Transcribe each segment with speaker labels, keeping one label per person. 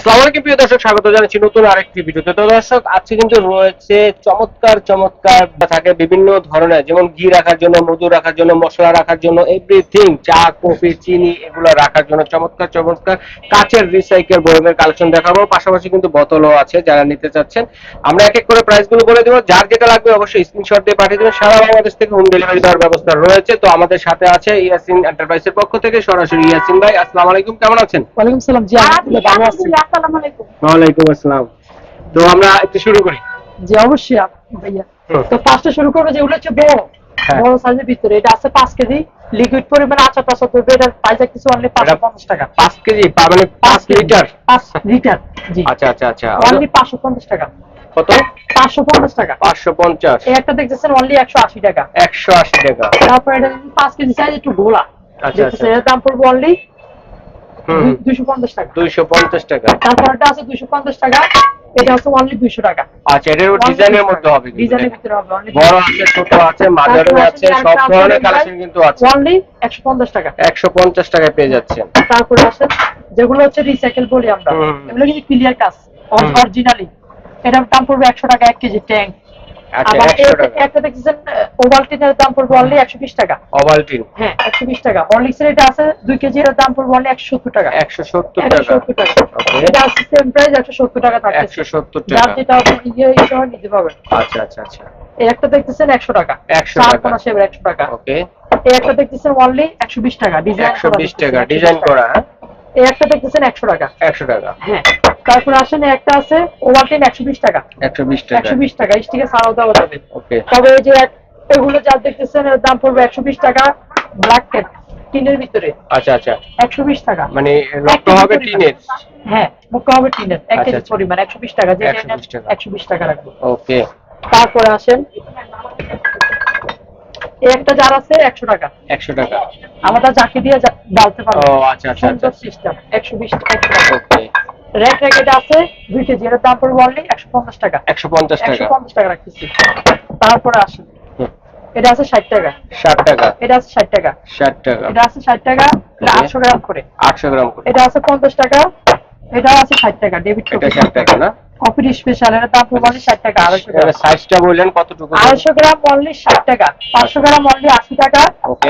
Speaker 1: আসসালামু আলাইকুম প্রিয় দর্শক, স্বাগত জানাচ্ছি নতুন আরেকটি ভিডিওতে। তো দর্শক, আজকে কিন্তু রয়েছে চমৎকার চমৎকার থাকে বিভিন্ন ধরনের, যেমন ঘি রাখার জন্য, মধু রাখার জন্য, মশলা রাখার জন্য এভরিথিং চা, কফি, চিনি এগুলো রাখার জন্য চমৎকার চমৎকার কাচের রিসাইকেল বয়মের কালেকশন দেখাবো। পাশাপাশি কিন্তু বোতলও আছে যারা নিতে চাচ্ছেন। আমরা এক এক করে প্রাইসগুলো বলে দেবো। যার যেটা লাগবে অবশ্যই স্ক্রিনশট দিয়ে পাঠিয়ে দেবেন। সারা বাংলাদেশ থেকে হোম ডেলিভারি দেওয়ার ব্যবস্থা রয়েছে। তো আমাদের সাথে আছে ইয়াসিন এন্টারপ্রাইজের পক্ষ থেকে সরাসরি ইয়াসিন ভাই। আসসালামু আলাইকুম, কেমন আছেন?
Speaker 2: ওয়ালাইকুম সালাম। জি, আলহামদুলিল্লাহ, ভালো আছি।
Speaker 3: আসসালামু আলাইকুম।
Speaker 1: ওয়ালাইকুম আসসালাম। তো আমরা একটু শুরু করি।
Speaker 2: জি অবশ্যই ভাইয়া। তো পাঁচটা শুরু করব যেগুলো হচ্ছে বড়
Speaker 1: হ্যাঁ।
Speaker 2: বড় সাইজের ভিতরে। এটা আছে পাঁচ কেজি। লিকুইড পরিমাণ আচার টাচার করবে। এটার প্রাইস কিছু অনলি পাঁচশো পঞ্চাশ টাকা।
Speaker 1: পাঁচ কেজি পা- মানে পাঁচ
Speaker 2: কেজি,
Speaker 1: লিটার?
Speaker 2: পাঁচ লিটার। জি।
Speaker 1: আচ্ছা আচ্ছা আচ্ছা।
Speaker 2: অনলি পাঁচশো পঞ্চাশ টাকা।
Speaker 1: কত?
Speaker 2: পাঁচশো পঞ্চাশ টাকা।
Speaker 1: পাঁচশো পঞ্চাশ।
Speaker 2: এই একটা দেখতেছেন অনলি একশো আশি টাকা।
Speaker 1: একশো আশি টাকা।
Speaker 2: তারপর এটা যদি পাঁচ কেজি সাইজ একটু গোলা।
Speaker 1: আচ্ছা, আচ্ছা।
Speaker 2: এর দাম পড়বে অনলি দুইশো পঞ্চাশ টাকা।
Speaker 1: দুইশো পঞ্চাশ টাকা।
Speaker 2: তারপর আছে দুইশো পঞ্চাশ টাকা এটা হচ্ছে অনলি দুইশো টাকা।
Speaker 1: আচ্ছা এটার ডিজাইনের মধ্যে হবে
Speaker 2: ডিজাইনের ভিতরে হবে only
Speaker 1: বড় আছে ছোট আছে মাঝারি আছে সব ধরনের কালেকশন কিন্তু আছে।
Speaker 2: অনলি একশো পঞ্চাশ টাকা।
Speaker 1: একশো পঞ্চাশ টাকায় পেয়ে যাচ্ছেন।
Speaker 2: তারপরে আসেন যেগুলো হচ্ছে রিসাইকেল বলি আমরা। এগুলো কিন্তু ক্লিয়ার কাজ অরিজিনালি এটার দাম পড়বে একশো টাকা এক কেজি ট্যাঙ্ক আবার
Speaker 1: একশো টাকা।
Speaker 2: একটা দেখছেন ওভালটিনের দাম পড়বে অনলি একশো বিশ টাকা।
Speaker 1: ওভালটিন
Speaker 2: হ্যাঁ একশো বিশ টাকা। অরলিক্সের এটা আছে দুই কেজি এর দাম পড়বে অনলি একশো সত্তর টাকা।
Speaker 1: একশো সত্তর
Speaker 2: একশো
Speaker 1: টাকা
Speaker 2: সত্তর টাকা। এটা আছে সেম প্রাইস একশো সত্তর টাকা থাকছে
Speaker 1: একশো সত্তর টাকা।
Speaker 2: যেটা ইয়ে ইচ্ছা নিতে পারবেন।
Speaker 1: আচ্ছা আচ্ছা আচ্ছা।
Speaker 2: এই একটা দেখতেছেন একশো টাকা।
Speaker 1: 100
Speaker 2: চার
Speaker 1: টাকা।
Speaker 2: কোনা একশো টাকা।
Speaker 1: ওকে
Speaker 2: এই একটা দেখতেছেন অনলি একশো বিশ টাকা ডিজাইন
Speaker 1: একশো বিশ টাকা ডিজাইন করা।
Speaker 2: এই একটা দেখতেছেন একশো টাকা।
Speaker 1: একশো টাকা।
Speaker 2: হ্যাঁ। তারপরে আসেন একটা আছে একশো বিশ টাকা।
Speaker 1: একশো বিশ টাকা।
Speaker 2: একশো বিশ টাকা স্টিকে ছাড়াও দেওয়া যাবে।
Speaker 1: ওকে।
Speaker 2: তবে এই যে এগুলো যা দেখতেছেন এর দাম পড়বে একশো বিশ টাকা ব্ল্যাক ক্যাট টিনের ভিতরে।
Speaker 1: আচ্ছা আচ্ছা।
Speaker 2: একশো বিশ টাকা।
Speaker 1: মানে রক্ত হবে টিনের।
Speaker 2: হ্যাঁ হবে টিনের। এক
Speaker 1: আচ্ছা,
Speaker 2: কেজি
Speaker 1: আচ্ছা।
Speaker 2: পরিমাণ একশো বিশ টাকা। যে
Speaker 1: 120 টাকা।
Speaker 2: একশো বিশ টাকা রাখব।
Speaker 1: ওকে।
Speaker 2: তারপরে আসেন। এই একটা জার আছে একশো টাকা।
Speaker 1: একশো টাকা।
Speaker 2: আমাদের যাকে দিয়ে ডালতে পারব।
Speaker 1: আচ্ছা আচ্ছা আচ্ছা।
Speaker 2: সিস্টেম একশো বিশ একশো টাকা।
Speaker 1: ওকে।
Speaker 2: আছে দুই কেজি। এর দাম পড়বে অনলি একশো পঞ্চাশ টাকা।
Speaker 1: একশো পঞ্চাশ
Speaker 2: একশো পঞ্চাশ টাকা রাখতেছি। তারপরে আসেন। এটা আছে ষাট টাকা।
Speaker 1: ষাট টাকা।
Speaker 2: এটা আছে ষাট টাকা।
Speaker 1: ষাট টাকা।
Speaker 2: এটা আছে ষাট টাকা এটা আটশো গ্রাম করে।
Speaker 1: আটশো গ্রাম করে।
Speaker 2: এটা আছে পঞ্চাশ টাকা এটা আছে ষাট টাকা ডেবিট
Speaker 1: এটা ষাট টাকা না?
Speaker 2: কফির স্পেশাল এর দাম পড়বে ষাট টাকা আড়াইশো গ্রাম।
Speaker 1: সাইজটা বললেন কতটুকু?
Speaker 2: আড়াইশো গ্রাম অনলি ষাট টাকা। পাঁচশো গ্রাম অনলি আশি টাকা।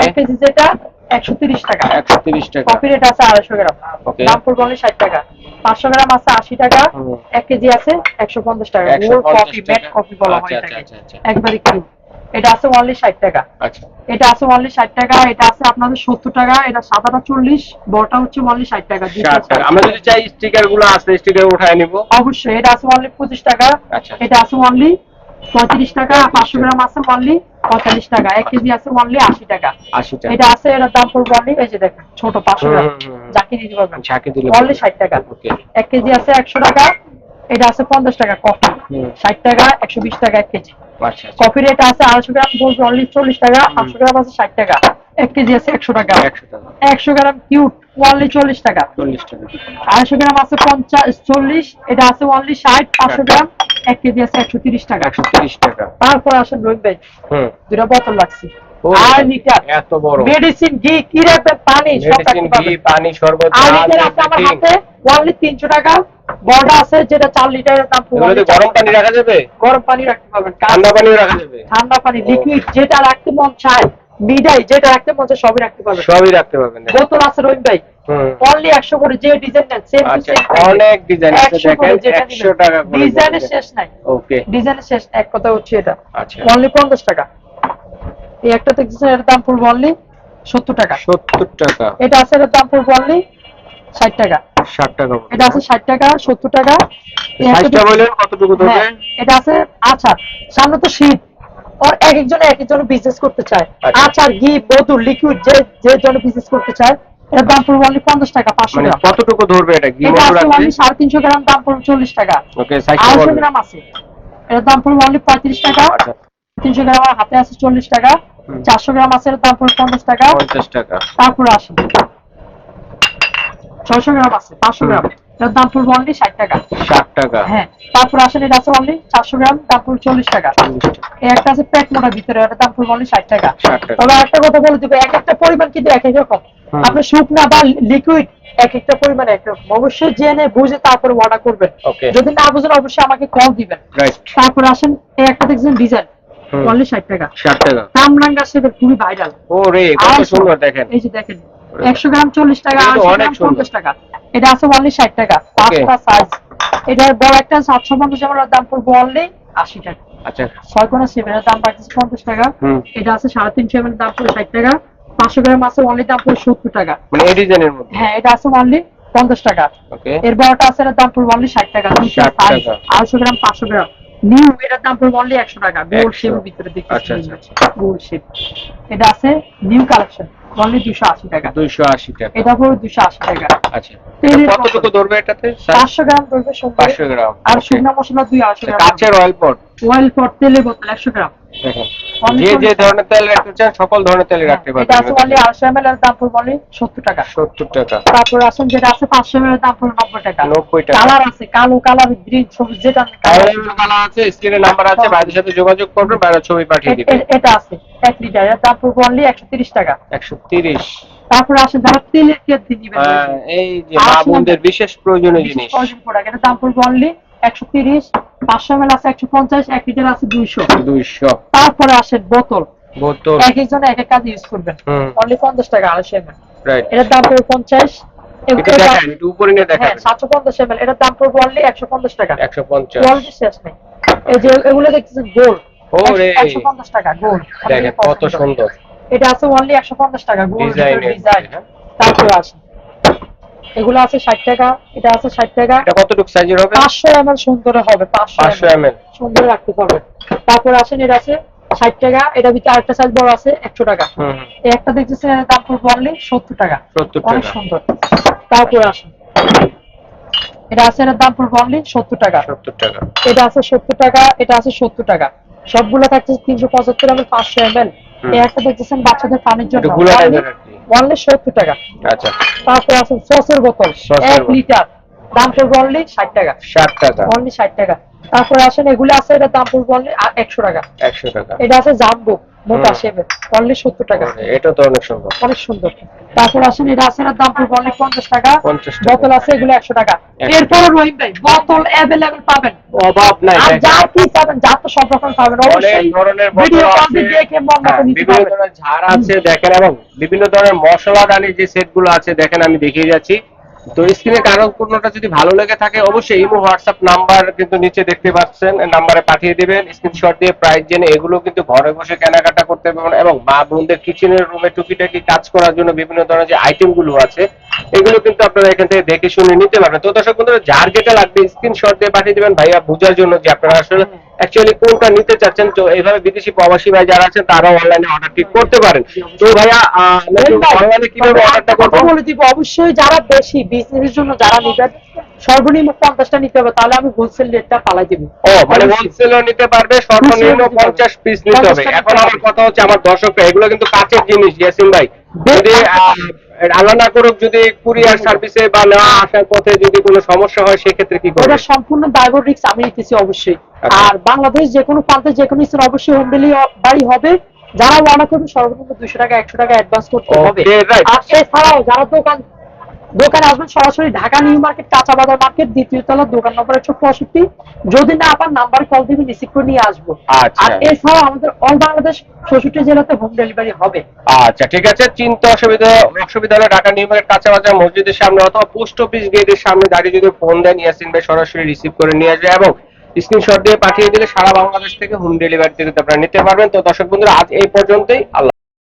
Speaker 2: এক কেজি যেটা একশো তিরিশ টাকা।
Speaker 1: একশো তিরিশ টাকা।
Speaker 2: কফি রেট আছে আড়াইশো গ্রাম।
Speaker 1: Okay.
Speaker 2: দাম পড়বে অনলি ষাট টাকা। পাঁচশো গ্রাম আছে আশি টাকা।
Speaker 1: হুম।
Speaker 2: এক কেজি আছে একশো পঞ্চাশ টাকা।
Speaker 1: একশো
Speaker 2: ওর কফি ম্যাট কফি বলা হয়
Speaker 1: আচ্ছা, আচ্ছা,
Speaker 2: এটাকে।
Speaker 1: আচ্ছা।
Speaker 2: একবারে এটা আছে অনলি ষাট টাকা।
Speaker 1: আচ্ছা।
Speaker 2: এটা আছে অনলি ষাট টাকা। এটা আছে আপনাদের সত্তর টাকা। এটা সাদাটা চল্লিশ বড়টা হচ্ছে অনলি ষাট টাকা।
Speaker 1: আমরা যদি চাই স্টিকারগুলো আছে স্টিকার উঠায় নিব।
Speaker 2: অবশ্যই। এটা আছে অনলি পঁচিশ টাকা।
Speaker 1: আচ্ছা।
Speaker 2: এটা আছে অনলি পঁয়ত্রিশ টাকা পাঁচশো গ্রাম আছে অনলি পঁয়তাল্লিশ টাকা। এক কেজি আছে অনলি আশি টাকা।
Speaker 1: আশি টাকা।
Speaker 2: এটা আছে এটার দাম পড়বে অনলি এই যে দেখেন ছোট পাঁচশো গ্রাম। পারবেন
Speaker 1: ঝাঁকি দিলে
Speaker 2: অনলি ষাট টাকা। এক কেজি আছে একশো টাকা এটা আছে পঞ্চাশ টাকা কফি। ষাট টাকা একশো বিশ টাকা এক কেজি।
Speaker 1: আচ্ছা আচ্ছা।
Speaker 2: কফি আছে আড়াইশো গ্রাম বলবে অনলি চল্লিশ টাকা পাঁচশো গ্রাম আছে ষাট টাকা। এক কেজি আছে একশো টাকা।
Speaker 1: একশো
Speaker 2: গ্রাম কিউট। অনলি চল্লিশ টাকা।
Speaker 1: চল্লিশ টাকা।
Speaker 2: আড়াইশো গ্রাম আছে পঞ্চাশ চল্লিশ এটা আছে অনলি ষাট পাঁচশো গ্রাম এক কেজি আছে একশো তিরিশ টাকা।
Speaker 1: একশো তিরিশ টাকা।
Speaker 2: তারপর আসেন রহিম ভাই দুটা বোতল লাগছে আর লিটার।
Speaker 1: এত বড়।
Speaker 2: মেডিসিন ঘি কি রাখবেন? পানি
Speaker 1: মেডিসিন ঘি পানি শরবত
Speaker 2: আর লিটার আছে আমার হাতে অনলি তিনশো টাকা। বড়টা আছে যেটা চার লিটারের দাম
Speaker 1: গরম পানি রাখা যাবে?
Speaker 2: গরম পানি রাখতে পারবেন।
Speaker 1: ঠান্ডা পানিও রাখা যাবে।
Speaker 2: ঠান্ডা পানি লিকুইড যেটা রাখতে মন চায় মিডাই যেটা রাখতে মন চায় সবই রাখতে পারবেন।
Speaker 1: সবই রাখতে পারবেন।
Speaker 2: বোতল আছে রহিম ভাই। অনলি একশো করে যে ডিজাইন নেন সেম টু
Speaker 1: আচ্ছা
Speaker 2: সেম
Speaker 1: অনেক ডিজাইন আছে দেখেন একশো টাকা করে
Speaker 2: ডিজাইনের শেষ নাই।
Speaker 1: ওকে
Speaker 2: ডিজাইনের শেষ এক কথা হচ্ছে এটা।
Speaker 1: আচ্ছা।
Speaker 2: অনলি পঞ্চাশ টাকা। এই একটা দেখতেছেন এটার দাম পড়বে অনলি সত্তর টাকা।
Speaker 1: সত্তর টাকা।
Speaker 2: এটা আছে এটার দাম পড়বে অনলি ষাট টাকা।
Speaker 1: ষাট টাকা
Speaker 2: এটা আছে ষাট টাকা সত্তর টাকা। এই একটা
Speaker 1: সাইজটা বললেন কতটুকু
Speaker 2: হ্যাঁ, এটা আছে আচার সামনে তো শীত। ওর এক একজন এক একজন বিজনেস করতে চায়।
Speaker 1: আচ্ছা।
Speaker 2: আচার ঘি মধু লিকুইড যে যে জন বিজনেস করতে চায় এর দাম পড়বে অনলি পঞ্চাশ টাকা পাঁচশো
Speaker 1: মানে
Speaker 2: গ্রাম
Speaker 1: কতটুকু ধরবে এটা? ঘি
Speaker 2: এটা অনলি সাড়ে তিনশো গ্রাম দাম পড়বে চল্লিশ টাকা।
Speaker 1: ওকে
Speaker 2: আড়াইশো গ্রাম আছে। এর দাম পড়বে অনলি পঁয়ত্রিশ টাকা।
Speaker 1: আচ্ছা।
Speaker 2: তিনশো গ্রাম আমার হাতে আছে চল্লিশ টাকা। চারশো গ্রাম আছে এর দাম পড়বে পঞ্চাশ টাকা।
Speaker 1: পঞ্চাশ টাকা।
Speaker 2: তারপরে আসে ছয়শো গ্রাম আছে পাঁচশো গ্রাম। এর দাম পড়বে অনলি ষাট টাকা।
Speaker 1: ষাট টাকা।
Speaker 2: হ্যাঁ তারপরে আসেন এটা আছে অনলি চারশো গ্রাম দাম পড়বে চল্লিশ টাকা। একটা আছে প্যাক মোটা ভিতরে এটার দাম পড়বে অনলি ষাট টাকা। তবে একটা কথা বলে দিবে এক একটা পরিমাণ কিন্তু এক এক রকম।
Speaker 1: হুম।
Speaker 2: আপনি শুকনা বা লিকুইড এক একটা পরিমাণে এক রকম। অবশ্যই জেনে বুঝে তারপরে অর্ডার করবেন। যদি না বুঝেন অবশ্যই আমাকে কল দিবেন। তারপর আসেন এই একটা দেখছেন ডিজাইন অনলি ষাট টাকা।
Speaker 1: ষাট টাকা।
Speaker 2: কামরাঙ্গা সেটা খুবই ভাইরাল
Speaker 1: ও রে কত সুন্দর দেখেন।
Speaker 2: এই যে দেখেন একশো গ্রাম চল্লিশ টাকা আশি গ্রাম পঞ্চাশ টাকা। এটা আছে অনলি ষাট টাকা। পাঁচটা সাইজ এটার বড় একটা সাতশো পঞ্চাশ যেমন দাম পড়বে অনলি আশি টাকা।
Speaker 1: আচ্ছা।
Speaker 2: ছয় কোনা সেভেনের দাম রাখতেছে পঞ্চাশ টাকা। এটা আছে সাড়ে তিনশো দাম পড়বে ষাট টাকা। পাঁচশো গ্রাম আছে অনলি দাম পড়বে সত্তর টাকা।
Speaker 1: মানে এই ডিজাইনের মধ্যে?
Speaker 2: হ্যাঁ এটা আছে অনলি পঞ্চাশ টাকা। এর বড়টা আছে এটার দাম পড়বে অনলি ষাট টাকা। দুইশো
Speaker 1: 60
Speaker 2: সাইজ
Speaker 1: টাকা।
Speaker 2: আড়াইশো গ্রাম পাঁচশো গ্রাম। নিউ এটার দাম পড়বে অনলি একশো টাকা। গোল শেপের ভিতরে
Speaker 1: আচ্ছা,
Speaker 2: দেখতে
Speaker 1: আচ্ছা,
Speaker 2: গোল শেপ এটা আছে নিউ কালেকশন অনলি দুশো আশি টাকা।
Speaker 1: দুইশো আশি টাকা।
Speaker 2: এটা পড়বে দুশো টাকা।
Speaker 1: আচ্ছা। কতটুকু ধরবে এটাতে?
Speaker 2: পাঁচশো গ্রাম ধরবে সুন্দর
Speaker 1: পাঁচশো গ্রাম
Speaker 2: আর
Speaker 1: okay.
Speaker 2: মশলা দুই আড়াইশো গ্রাম।
Speaker 1: কাচের অয়েল পট
Speaker 2: অয়েল ফর তেলের বোতল একশো গ্রাম।
Speaker 1: দেখেন। যে যে ধরনের তেল রাখতে চান সকল ধরনের তেল রাখতে
Speaker 2: হ্যাঁ, এটা আছে অনলি
Speaker 1: পারবেন
Speaker 2: আড়াইশো এর দাম পড়বে অনলি সত্তর টাকা।
Speaker 1: সত্তর টাকা।
Speaker 2: তারপর আসুন যেটা আছে পাঁচশো এর দাম পড়বে নব্বই টাকা।
Speaker 1: নব্বই টাকা।
Speaker 2: কালার আছে কালো কালার গ্রিন সবুজ যেটা
Speaker 1: কালার আছে স্ক্রিনে নাম্বার আছে
Speaker 2: হ্যাঁ।
Speaker 1: ভাইদের সাথে যোগাযোগ করবেন বাইরে ছবি পাঠিয়ে দিবেন
Speaker 2: এটা আছে। এক লিটার তারপর অনলি একশো তিরিশ টাকা।
Speaker 1: একশো তিরিশ।
Speaker 2: তারপর আসে যারা তেলের কেজি নিবেন।
Speaker 1: হ্যাঁ, এই যে মা বিশেষ প্রয়োজনীয় জিনিস।
Speaker 2: প্রোডাক্ট এটা দাম পড়বে অনলি একশো তিরিশ পাঁচশো এম আছে একশো পঞ্চাশ এক লিটার আছে দুইশো।
Speaker 1: দুইশো।
Speaker 2: তারপরে আসে বোতল।
Speaker 1: বোতল।
Speaker 2: এক একজন এক এক কাজ ইউজ করবেন। অনলি পঞ্চাশ টাকা আড়াইশো এম এটার দাম পড়বে পঞ্চাশ। হ্যাঁ, সাতশো পঞ্চাশ এম এটার দাম পড়বে একশো পঞ্চাশ টাকা।
Speaker 1: একশো পঞ্চাশ।
Speaker 2: শেষ নেই। যে এগুলো দেখতেছেন গোল্ড এগুলো আছে 60 টাকা এটা আছে সুন্দর হবে সুন্দর আসেন এটা আছে 60 টাকা। এটা ভিতরে আরেকটা সাইজ বড় আছে 100 টাকা।
Speaker 1: হুম।
Speaker 2: একটা দেখতেছেন এটা দাম পড়বে অনলি 70 টাকা। অনেক সুন্দর। তারপরে আসেন। এটা আছে এটার দাম পড়বে অনলি 70 টাকা।
Speaker 1: 70 টাকা।
Speaker 2: এটা আছে 70 টাকা এটা আছে 70 টাকা। সবগুলো থাকছে তিনশো পঁচাত্তর এম পাঁচশো এম এল একটা দেখতেছেন বাচ্চাদের পানির জন্য। অনলি সত্তর টাকা।
Speaker 1: আচ্ছা।
Speaker 2: তারপর আছে সসের বোতল। এক লিটার। দাম পড়বে অনলি ষাট টাকা।
Speaker 1: ষাট টাকা।
Speaker 2: অনলি ষাট টাকা। তারপরে আসেন এগুলো আছে এটা দাম পড়বে অনলি একশো টাকা।
Speaker 1: একশো টাকা।
Speaker 2: এটা আছে জাম্বো মোটা। শেপের অনলি সত্তর টাকা।
Speaker 1: এটা তো অনেক সুন্দর।
Speaker 2: অনেক সুন্দর। তারপর আসেন এটা আছে এটার দাম পড়বে অনলি পঞ্চাশ টাকা।
Speaker 1: 50 টাকা।
Speaker 2: বোতল আছে এগুলো একশো টাকা। এরপর রহিম ভাই বোতল অ্যাভেলেবেল পাবেন।
Speaker 1: অভাব নাই
Speaker 2: আর যা কি পাবেন যা তো সব রকম পাবেন অবশ্যই
Speaker 1: ধরনের
Speaker 2: ভিডিও
Speaker 1: আছে।
Speaker 2: দেখে মন মতো
Speaker 1: হ্যাঁ,
Speaker 2: নিতে
Speaker 1: বিভিন্ন
Speaker 2: পারবেন।
Speaker 1: ধরনের ঝাড় আছে দেখেন এবং বিভিন্ন ধরনের মশলা দানি যে সেটগুলো আছে দেখেন আমি দেখিয়ে যাচ্ছি। তো স্ক্রিনে কারও কোনোটা যদি ভালো লেগে থাকে, অবশ্যই ইমো, হোয়াটসঅ্যাপ নাম্বার কিন্তু নিচে দেখতে পাচ্ছেন নাম্বারে পাঠিয়ে দিবেন স্ক্রিনশট দিয়ে প্রাইস জেনে এগুলো কিন্তু ঘরে বসে কেনাকাটা করতে পারবেন এবং মা বোনদের কিচেনের রুমে টুকিটাকি কাজ করার জন্য বিভিন্ন ধরনের যে আইটেমগুলো আছে, এগুলো কিন্তু আপনারা এখান থেকে দেখে শুনে নিতে পারবেন। তো দর্শক বন্ধুরা, যার যেটা লাগবে স্ক্রিনশট দিয়ে পাঠিয়ে দিবেন, ভাইয়া বোঝার জন্য যে আপনারা আসলে অ্যাকচুয়ালি কোনটা নিতে চাচ্ছেন? তো এইভাবে বিদেশি প্রবাসী ভাই যারা আছেন তারাও অনলাইনে অর্ডারটি করতে পারেন। তো ভাইয়া অনলাইনে কীভাবে অর্ডারটা করব?
Speaker 2: বলে দিব অবশ্যই যারা বেশি বিজনেসের জন্য যারা নিবেন সর্বনিম্ন পঞ্চাশটা নিতে হবে তাহলে আমি হোলসেল রেটটা পালাই দিব।
Speaker 1: ও মানে হোলসেলও নিতে পারবে সর্বনিম্ন পঞ্চাশ পিস নিতে হবে। এখন আমার কথা হচ্ছে আমার দর্শকরা এগুলো কিন্তু কাছের জিনিস ইয়াসিন ভাই। যদি আল্লাহ না করুক যদি কুরিয়ার সার্ভিসে বা না আসার পথে যদি কোনো সমস্যা হয় সেক্ষেত্রে কি করবে?
Speaker 2: এটা সম্পূর্ণ দায়বর রিক্স আমি নিতেছি অবশ্যই।
Speaker 1: আচ্ছা।
Speaker 2: আর বাংলাদেশ যে কোনো প্রান্তে যে কোনো স্থানে অবশ্যই হোম ডেলিভারি হবে। যারা অর্ডার করবে সর্বনিম্ন দুশো টাকা একশো টাকা অ্যাডভান্স করতে হবে। আর এছাড়াও যারা দোকান দোকানে আসবেন সরাসরি ঢাকা নিউ মার্কেট কাঁচা বাজার মার্কেট দ্বিতীয় তলা দোকান নম্বর একশো পঁয়ষট্টি। যদি না আপনার নাম্বার কল দিবেন রিসিভ করে নিয়ে আসব।
Speaker 1: আচ্ছা।
Speaker 2: আর এছাড়াও আমাদের অল বাংলাদেশ চৌষট্টি জেলাতে হোম ডেলিভারি হবে।
Speaker 1: আচ্ছা ঠিক আছে। চিন্তা অসুবিধা অসুবিধা হলে ঢাকা নিউ মার্কেট কাঁচাবাজার মসজিদের সামনে অথবা পোস্ট অফিস গেটের সামনে দাঁড়িয়ে যদি ফোন দেন ইয়াসিন ভাই সরাসরি রিসিভ করে নিয়ে আসবে এবং স্ক্রিনশট দিয়ে পাঠিয়ে দিলে সারা বাংলাদেশ থেকে হোম ডেলিভারি কিন্তু আপনারা নিতে পারবেন। তো দর্শক বন্ধুরা আজ এই পর্যন্তই। আল্লাহ